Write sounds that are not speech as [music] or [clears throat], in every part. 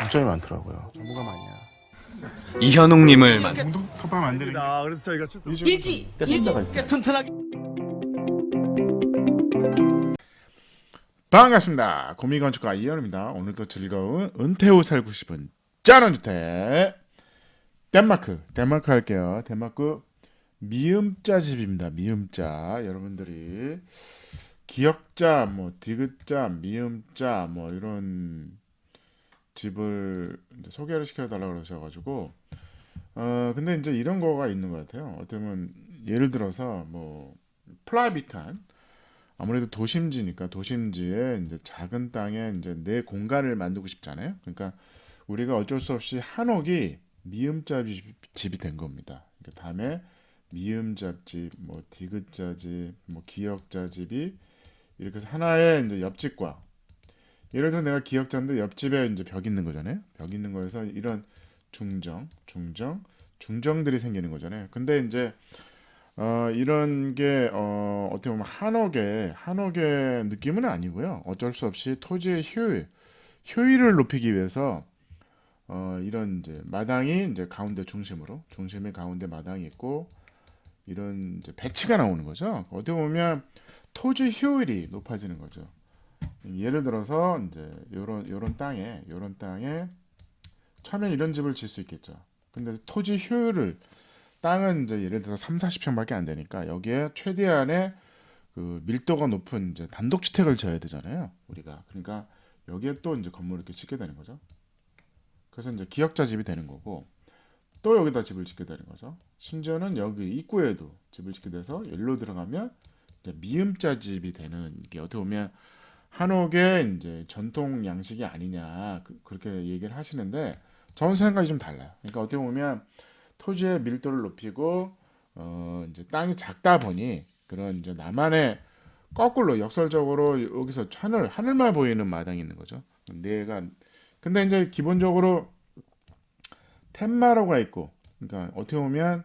장점이 많더라고요. 전문가 아니야. 이현웅님을 만 공동 게 아, 그래서 저희가 좀 일지 일지 꽤 튼튼하게 반갑습니다. 고미건축가 이현우입니다. 오늘도 즐거운 은퇴 후 살고 싶은 짠원주택 덴마크 덴마크 할게요. 덴마크 미음자 집입니다. 미음자 여러분들이 기역자 뭐 디귿자 미음자 뭐 이런 집을 소개를 시켜달라고 그러셔가지고 어 근데 이제 이런 거가 있는 것 같아요. 보면 예를 들어서 뭐 플라비탄 아무래도 도심지니까 도심지에 이제 작은 땅에 이제 내 공간을 만들고 싶잖아요. 그러니까 우리가 어쩔 수 없이 한옥이 미음자 집- 집이 된 겁니다. 그러니까 다음에 미음자집, 뭐 디귿자집, 뭐 기역자집이 이렇게 하나의 이제 옆집과 예를 들어 내가 기역자인데 옆집에 이제 벽 있는 거잖아요. 벽 있는 거에서 이런 중정, 중정, 중정들이 생기는 거잖아요. 근데 이제 어, 이런 게 어, 어떻게 보면 한옥의 한옥의 느낌은 아니고요. 어쩔 수 없이 토지의 효율 효율을 높이기 위해서 어, 이런 이제 마당이 이제 가운데 중심으로 중심에 가운데 마당이 있고 이런 배치가 나오는 거죠. 어떻게 보면 토지 효율이 높아지는 거죠. 예를 들어서 이제 요런 요런 땅에 요런 땅에 처음에 이런 집을 질 수 있겠죠. 근데 토지 효율을 땅은 이제 예를 들어서 3, 40평밖에 안 되니까 여기에 최대한의 그 밀도가 높은 이제 단독 주택을 지어야 되잖아요. 우리가. 그러니까 여기에 또 이제 건물을 이렇게 짓게 되는 거죠. 그래서 이제 기역자 집이 되는 거고 또 여기다 집을 짓게 되는 거죠. 심지어는 여기 입구에도 집을 짓게 돼서 여기로 들어가면 미음자 집이 되는 게 어떻게 보면 한옥의 이제 전통 양식이 아니냐 그, 그렇게 얘기를 하시는데 저는 생각이 좀 달라요. 그러니까 어떻게 보면 토지의 밀도를 높이고 어 이제 땅이 작다 보니 그런 이제 나만의 거꾸로 역설적으로 여기서 하늘 하늘만 보이는 마당이 있는 거죠. 내가 근데 이제 기본적으로 텐마로가 있고 그러니까 어떻게 보면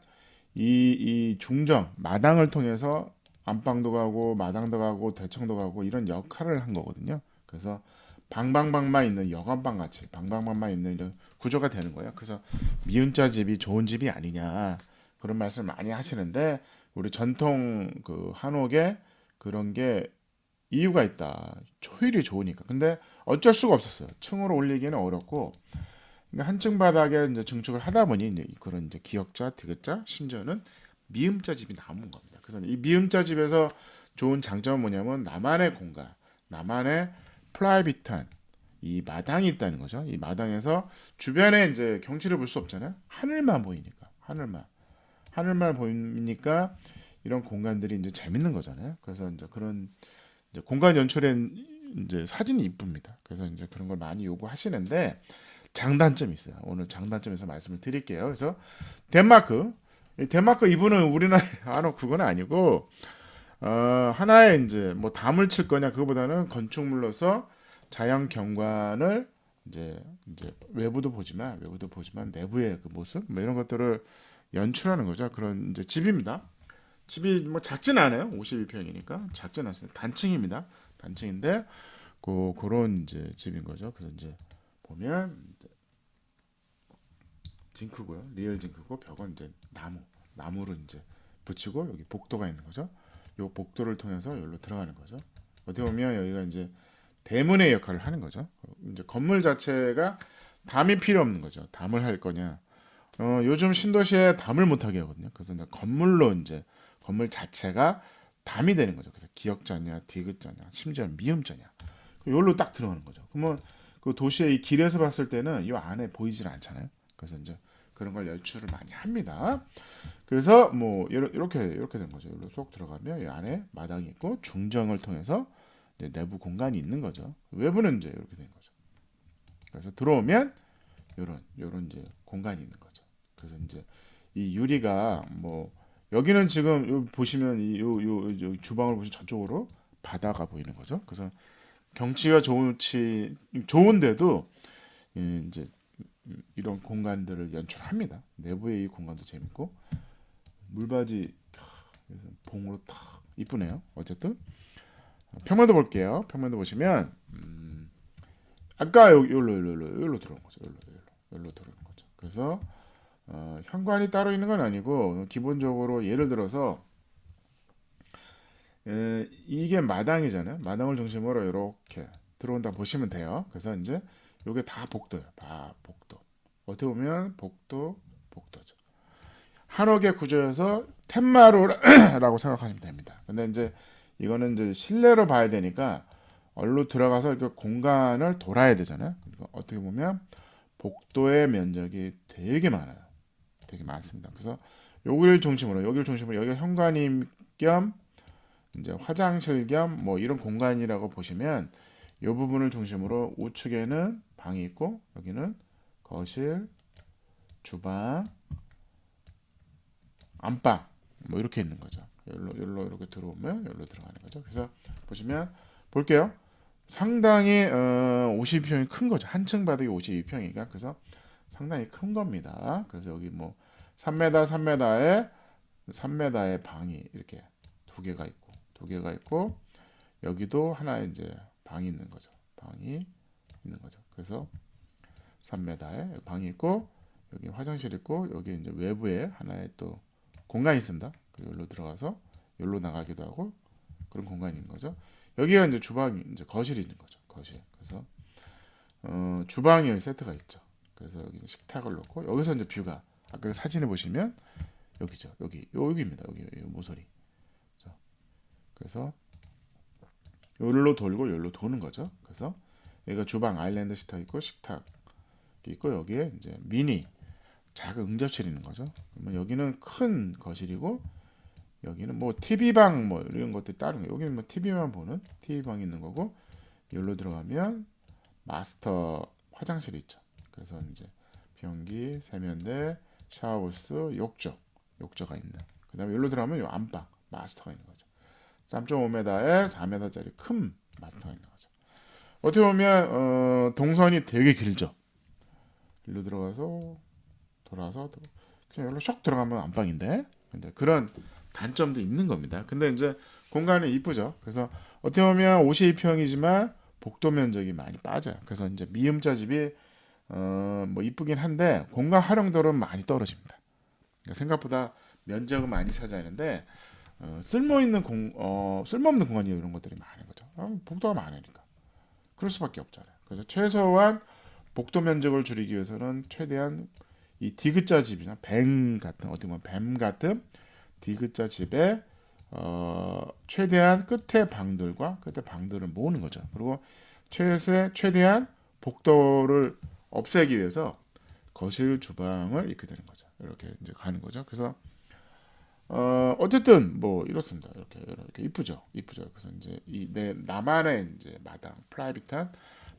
이, 이 중정 마당을 통해서 안방도 가고 마당도 가고 대청도 가고 이런 역할을 한 거거든요. 그래서 방방방만 있는 여관방 같이 방방방만 있는 이런 구조가 되는 거예요. 그래서 미운자 집이 좋은 집이 아니냐 그런 말씀을 많이 하시는데 우리 전통 그 한옥에 그런 게 이유가 있다. 효율이 좋으니까. 근데 어쩔 수가 없었어요. 층으로 올리기는 어렵고 그러니까 한층 바닥에 이제 증축을 하다 보니 이제 그런 이제 기역자, 디귿자, 심지어는 미음자 집이 남은 겁니다. 그래서 이 미음자 집에서 좋은 장점은 뭐냐면 나만의 공간, 나만의 프라이빗한 이 마당이 있다는 거죠. 이 마당에서 주변에 이제 경치를 볼 수 없잖아요. 하늘만 보이니까 하늘만 하늘만 보이니까 이런 공간들이 이제 재밌는 거잖아요. 그래서 이제 그런 이제 공간 연출엔 이제 사진이 이쁩니다. 그래서 이제 그런 걸 많이 요구하시는데 장단점이 있어요. 오늘 장단점에서 말씀을 드릴게요. 그래서 덴마크 이 덴마크 이분은 우리나라 아노 [laughs] 그건 아니고 어, 하나의 이제 뭐 담을 칠 거냐 그거보다는 건축물로서 자연 경관을 이제 이제 외부도 보지만 외부도 보지만 내부의 그 모습 뭐 이런 것들을 연출하는 거죠. 그런 이제 집입니다. 집이 뭐 작진 않아요. 52평이니까 작진 않습니다. 단층입니다. 단층인데 그 그런 이제 집인 거죠. 그래서 이제 보면 징크고요. 리얼 징크고 벽은 이제 나무 나무로 이제 붙이고 여기 복도가 있는 거죠. 요 복도를 통해서 여기로 들어가는 거죠. 어떻게 보면 여기가 이제 대문의 역할을 하는 거죠. 이제 건물 자체가 담이 필요 없는 거죠. 담을 할 거냐. 어, 요즘 신도시에 담을 못 하게 하거든요. 그래서 이제 건물로 이제 건물 자체가 담이 되는 거죠. 그래서 기역자냐, 디귿자냐, 심지어 미음자냐. 여기로 딱 들어가는 거죠. 그러면 그 도시의 이 길에서 봤을 때는 이 안에 보이질 않잖아요. 그래서 이제 그런 걸 연출을 많이 합니다. 그래서 뭐 이렇게 이렇게 된 거죠. 여기로 쏙 들어가면 이 안에 마당이 있고 중정을 통해서 내부 공간이 있는 거죠. 외부는 이제 이렇게 된 거죠. 그래서 들어오면 요런 요런 이제 공간이 있는 거죠. 그래서 이제 이 유리가 뭐 여기는 지금 요 보시면 이요요 요 주방을 보시면 저쪽으로 바다가 보이는 거죠. 그래서 경치가 좋지 좋은데도 예, 이제 이런 공간들을 연출합니다. 내부의 이 공간도 재밌고 물바지 봉으로 탁 이쁘네요. 어쨌든 평면도 볼게요. 평면도 보시면 음, 아까 여기 여기로 여기로 여기로 들어온 거죠. 여기로 여기로 여기로 들어오는 거죠. 그래서 어, 현관이 따로 있는 건 아니고 기본적으로 예를 들어서 에, 이게 마당이잖아요. 마당을 중심으로 이렇게 들어온다 보시면 돼요. 그래서 이제 요게 다 복도예요. 다 복도. 어떻게 보면 복도, 복도죠. 한옥의 구조여서 텐마루라고 [clears throat] 생각하시면 됩니다. 근데 이제 이거는 이제 실내로 봐야 되니까 얼로 들어가서 이렇게 공간을 돌아야 되잖아요. 그러니까 어떻게 보면 복도의 면적이 되게 많아요. 되게 많습니다. 그래서 여기를 중심으로 여기를 중심으로 여기가 현관임 겸 이제 화장실 겸 뭐 이런 공간이라고 보시면 이 부분을 중심으로 우측에는 방이 있고 여기는 거실, 주방, 안방 뭐 이렇게 있는 거죠. 여기로 여기로 이렇게 들어오면 여기로 들어가는 거죠. 그래서 보시면 볼게요. 상당히 어, 52평이 큰 거죠. 한층 바닥이 52평이니까 그래서 상당히 큰 겁니다. 그래서 여기 뭐 3m, 3m에 3m의 방이 이렇게 두 개가 있고 두 개가 있고 여기도 하나 이제 방이 있는 거죠. 방이 있는 거죠. 그래서 3m에 방이 있고 여기 화장실 있고 여기 이제 외부에 하나의 또 공간이 있습니다. 그 여기로 들어가서 여기로 나가기도 하고 그런 있는 거죠. 여기가 이제 주방이 이제 거실이 있는 거죠. 거실. 그래서 어, 주방이 세트가 있죠. 그래서 여기 식탁을 놓고 여기서 이제 뷰가 아까 그 사진에 보시면 여기죠. 여기 여기입니다. 여기, 여기 모서리. 자, 그래서 여기로 돌고 여기로 도는 거죠. 그래서 여기가 주방 아일랜드 식탁 있고 식탁 있고 여기에 이제 미니 작은 응접실이 있는 거죠. 그러면 여기는 큰 거실이고 여기는 뭐 TV 방 뭐 이런 것들이 다른 거. 여기는 뭐 TV만 보는 TV 방이 있는 거고 여기로 들어가면 마스터 화장실이 있죠. 그래서 이제 변기, 세면대, 샤워부스, 욕조, 욕조가 있는. 그다음에 여기로 들어가면 요 안방 마스터가 있는 거죠. 3.5m에 4m짜리 큰 마스터가 있는 거죠. 어떻게 보면 어, 동선이 되게 길죠. 일로 들어가서 돌아서 그냥 여기로 쏙 들어가면 안방인데 근데 그런 단점도 있는 겁니다. 근데 이제 공간이 이쁘죠. 그래서 어떻게 보면 52평이지만 복도 면적이 많이 빠져요. 그래서 이제 미음자 집이 어 뭐 이쁘긴 한데 공간 활용도는 많이 떨어집니다. 그러니까 생각보다 면적은 많이 차지하는데 어, 쓸모 있는 공, 어, 쓸모없는 공간이 이런 것들이 많은 거죠. 어, 복도가 많으니까 그럴 수밖에 없잖아요. 그래서 최소한 복도 면적을 줄이기 위해서는 최대한 이 디귿자 집이나 뱀 같은 어떻게 보면 뱀 같은 디귿자 집에 어, 최대한 끝에 방들과 끝에 방들을 모으는 거죠. 그리고 최세 최대한 복도를 없애기 위해서 거실 주방을 이렇게 되는 거죠. 이렇게 이제 가는 거죠. 그래서 어, 어쨌든 뭐 이렇습니다. 이렇게 이렇게 이쁘죠. 이쁘죠. 그래서 이제 이 내 나만의 이제 마당 프라이빗한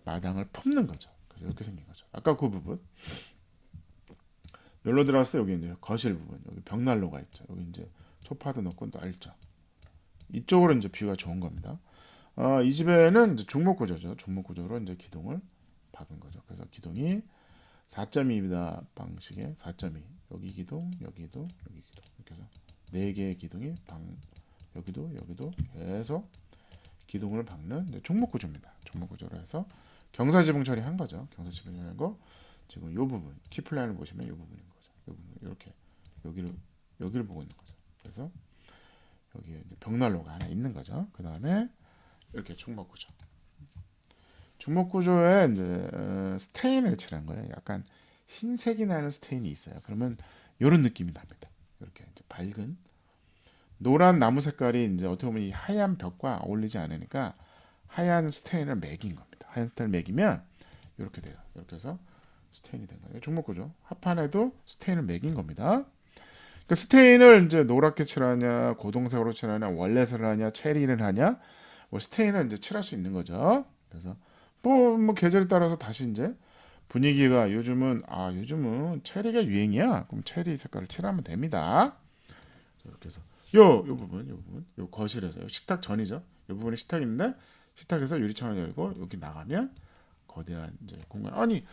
마당을 품는 거죠. 그래서 이렇게 생긴 거죠. 아까 그 부분 열로 들어갔을 때 여기 이제 거실 부분 여기 벽난로가 있죠. 여기 이제 소파도 넣고 또 알죠. 이쪽으로 이제 뷰가 좋은 겁니다. 어, 이 집에는 중목 구조죠. 중목 구조로 이제 기둥을 박은 거죠. 그래서 기둥이 4.2m 방식의 4.2 여기 기둥, 여기 기둥, 여기 기둥 이렇게 해서 네 개의 기둥이 방 여기도 여기도 계속 기둥을 박는 이제 중목 구조입니다. 중목 구조로 해서 경사 지붕 처리한 거죠. 경사 지붕 처리하고 지금 요 부분 키플랜을 보시면 요 부분인 거죠. 요 부분 이렇게 여기를 여기를 보고 있는 거죠. 그래서 여기에 벽난로가 하나 있는 거죠. 그 다음에 이렇게 중목 구조. 중목 구조에 이제 어, 스테인을 칠한 거예요. 약간 흰색이 나는 스테인이 있어요. 그러면 이런 느낌이 납니다. 이렇게 밝은 노란 나무 색깔이 이제 어떻게 보면 이 하얀 벽과 어울리지 않으니까 하얀 스테인을 매긴 겁니다. 하얀 스테인을 매기면 이렇게 돼요. 이렇게 해서 스테인이 된 거예요. 중목 구조. 합판에도 스테인을 매긴 겁니다. 그 스테인을 이제 노랗게 칠하냐, 고동색으로 칠하냐, 원래색을 하냐, 체리를 하냐, 뭐 스테인을 이제 칠할 수 있는 거죠. 그래서 뭐, 뭐 계절에 따라서 다시 이제 분위기가 요즘은 아 요즘은 체리가 유행이야. 그럼 체리 색깔을 칠하면 됩니다. 자, 이렇게 해서 요 요 부분, 요 부분, 요 거실에서 요 식탁 전이죠. 요 부분이 식탁인데 식탁에서 유리창을 열고 여기 나가면 거대한 이제 공간. 아니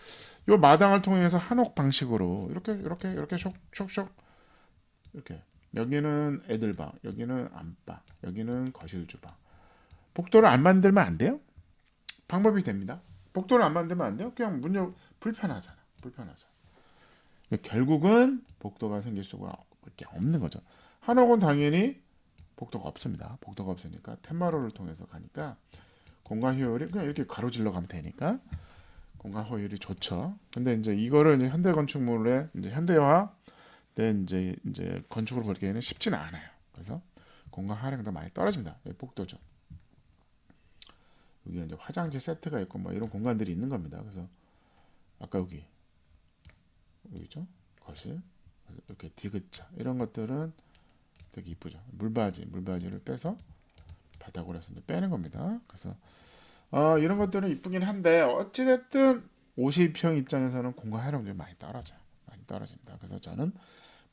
요 마당을 통해서 한옥 방식으로 이렇게 이렇게 이렇게 쇽쇽쇽 이렇게 여기는 애들 방, 여기는 안방, 여기는 거실 주방. 복도를 안 만들면 안 돼요? 방법이 됩니다. 복도를 안 만들면 안 돼요? 그냥 문 열, 불편하잖아. 그러니까 결국은 복도가 생길 수가 없는 거죠. 한옥은 당연히 복도가 없습니다. 복도가 없으니까 텐마로를 통해서 가니까 공간 효율이 그냥 이렇게 가로질러 가면 되니까 공간 효율이 좋죠. 근데 이제 이거를 이제 현대 건축물에 이제 현대화 된 이제 이제 건축으로 벌기에는 쉽지는 않아요. 그래서 공간 활용도 많이 떨어집니다. 복도죠. 여기 이제 화장실 세트가 있고 뭐 이런 공간들이 있는 겁니다. 그래서 아까 여기 여기죠 거실 이렇게 디귿자 이런 것들은 되게 이쁘죠. 물바지 물바지를 빼서 바닥으로 해서 이제 빼는 겁니다. 그래서 어, 이런 것들은 이쁘긴 한데 어찌됐든 50평 입장에서는 공간 활용률이 많이 떨어져요. 많이 떨어집니다. 그래서 저는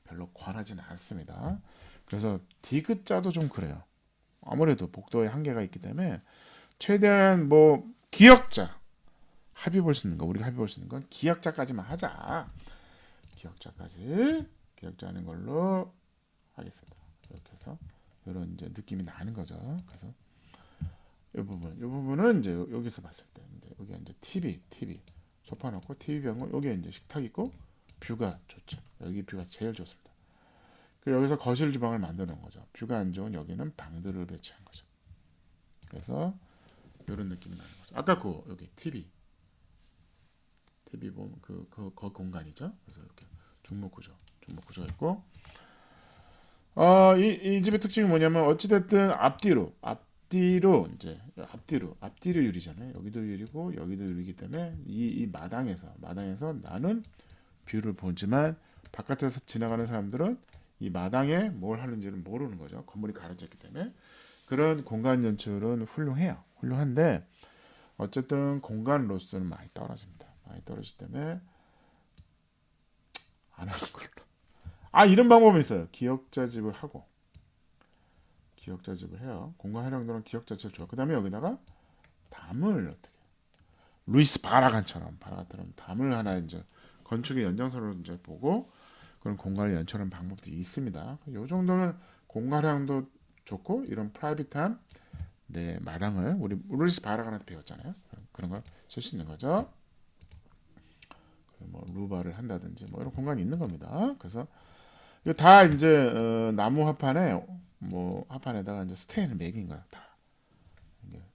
별로 권하지는 않습니다. 그래서 디귿자도 좀 그래요. 아무래도 복도에 한계가 있기 때문에 최대한 뭐 기역자 합의 볼수 있는 거 우리가 합의 볼수 있는 건 기역자까지만 하자. 기역자까지 기역자 하는 걸로 하겠습니다. 이렇게 해서 이런 이제 느낌이 나는 거죠. 그래서 이 부분, 이 부분은 이제 여기서 봤을 때 이제 여기 이제 TV, TV 소파 놓고 TV 병원 여기 이제 식탁 있고 뷰가 좋죠. 여기 뷰가 제일 좋습니다. 그 여기서 거실 주방을 놓은 거죠. 뷰가 안 좋은 여기는 방들을 배치한 거죠. 그래서 이런 느낌이 나는 거죠. 아까 그 여기 TV TV 보면 그, 그, 그 공간이죠. 그래서 이렇게 중목 구조, 중목 구조가 있고, 어, 이, 이 집의 특징이 뭐냐면 어찌됐든 앞뒤로, 앞뒤로 이제 앞뒤로, 앞뒤로 유리잖아요. 여기도 유리고 여기도 유리기 때문에 이, 이 마당에서, 마당에서 나는 뷰를 보지만 바깥에서 지나가는 사람들은 이 마당에 뭘 하는지는 모르는 거죠. 건물이 가려져 있기 때문에 그런 공간 연출은 훌륭해요. 훌륭한데 어쨌든 공간로서는 많이 떨어집니다. 많이 떨어지기 때문에 안 하는 걸로. 아 이런 방법이 있어요. 기억자 집을 하고 기억자 집을 해요. 공간 활용도는 기억자 제일 좋아. 그 다음에 여기다가 담을 어떻게? 루이스 바라간처럼 바라간처럼 담을 하나 이제 건축의 연장선으로 이제 보고 그런 공간을 연출하는 방법도 있습니다. 이 정도는 공간 활용도 좋고 이런 프라이빗한 네 마당을 우리 루이스 바라간한테 배웠잖아요. 그런 걸 쓸 수 있는 거죠. 뭐 루바를 한다든지 뭐 이런 공간이 있는 겁니다. 그래서 이거 다 이제 어, 나무 합판에 뭐 합판에다가 이제 스테인을 매긴 거야 다.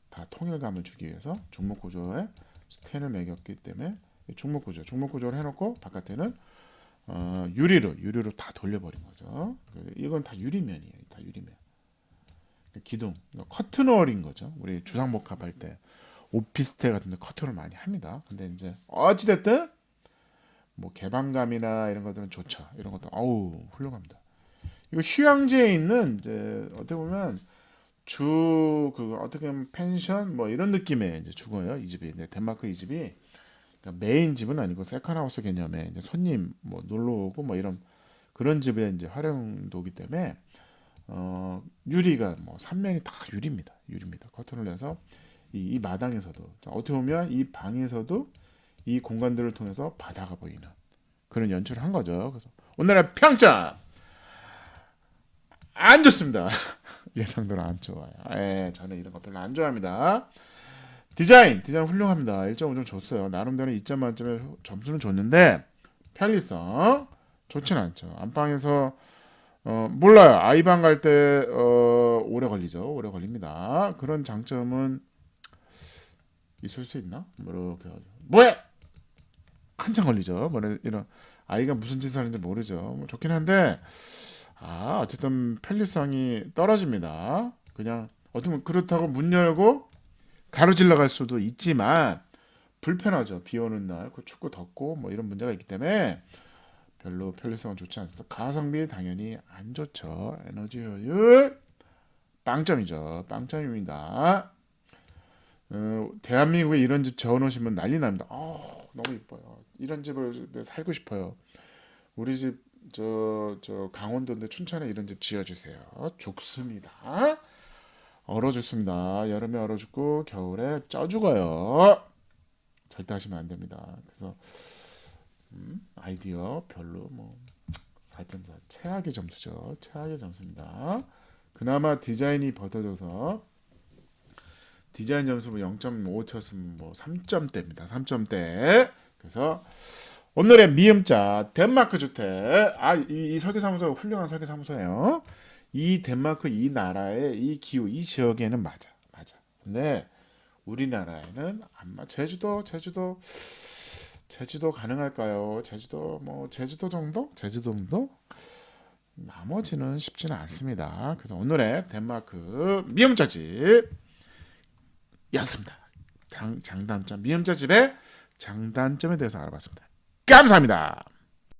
다 통일감을 주기 위해서 중목 구조에 스테인을 매겼기 때문에 이 중목 구조, 중목 구조를 해 놓고 바깥에는 어, 유리로 유리로 다 돌려버린 거죠. 그, 이건 다 유리면이에요. 다 유리면. 그 기둥, 커튼월인 거죠. 우리 주상복합 할 때 오피스텔 같은 데 커튼을 많이 합니다. 근데 이제 어찌됐든 뭐 개방감이나 이런 것들은 좋죠. 이런 것도 어우 훌륭합니다. 이거 휴양지에 있는 이제 어떻게 보면 주 그 어떻게 보면 펜션 뭐 이런 느낌의 이제 주거예요. 이 집이 네, 덴마크 이 집이 그러니까 메인 집은 아니고 세컨하우스 개념의 이제 손님 뭐 놀러 오고 뭐 이런 그런 집에 이제 활용도기 때문에 어 유리가 뭐 삼면이 다 유리입니다. 유리입니다. 커튼을 내서 이, 이 마당에서도 어떻게 보면 이 방에서도 이 공간들을 통해서 바다가 보이는 그런 연출을 한 거죠. 그래서 오늘의 평점 안 좋습니다. [laughs] 예상대로 안 좋아요. 예, 저는 이런 거 별로 안 좋아합니다. 디자인, 디자인 훌륭합니다. 1.5점 줬어요. 나름대로 2점 만점에 점수는 줬는데 편리성 좋진 않죠. 안방에서 어, 몰라요. 아이방 갈 때 어, 오래 걸리죠. 오래 걸립니다. 그런 장점은 있을 수 있나? 뭐 이렇게 해가지고. 뭐해? 한참 걸리죠. 뭐 이런 아이가 무슨 짓을 하는지 모르죠. 뭐 좋긴 한데 아 어쨌든 편리성이 떨어집니다. 그냥 어떻게 그렇다고 문 열고 가로질러 갈 수도 있지만 불편하죠. 비 오는 날, 그 춥고 덥고 뭐 이런 문제가 있기 때문에 별로 편리성은 좋지 않습니다. 가성비 당연히 안 좋죠. 에너지 효율 빵점이죠. 빵점입니다. 어, 대한민국에 이런 집 지어놓으시면 난리 납니다. 어, 너무 이뻐요. 이런 집을 살고 싶어요. 우리 집 저저 강원도인데 춘천에 이런 집 지어주세요. 좋습니다. 얼어 죽습니다. 여름에 얼어 죽고 겨울에 쪄 죽어요. 절대 하시면 안 됩니다. 그래서 음, 아이디어 별로 뭐 4.4 최악의 점수죠. 최악의 점수입니다. 그나마 디자인이 버텨져서 디자인 점수 뭐 0.5 쳤으면 뭐 3점대입니다. 3점대. 그래서 오늘의 미음자 덴마크 주택 아이 이 설계사무소 훌륭한 설계사무소예요. 이 덴마크 이 나라의 이 기후 이 지역에는 맞아 맞아. 근데 우리나라에는 안 맞. 제주도 제주도 제주도 가능할까요? 제주도 뭐 제주도 정도? 제주도 정도? 나머지는 쉽지는 않습니다. 그래서 오늘의 덴마크 미음자집 였습니다. 장, 장단점 미음자집의 장단점에 대해서 알아봤습니다. 감사합니다.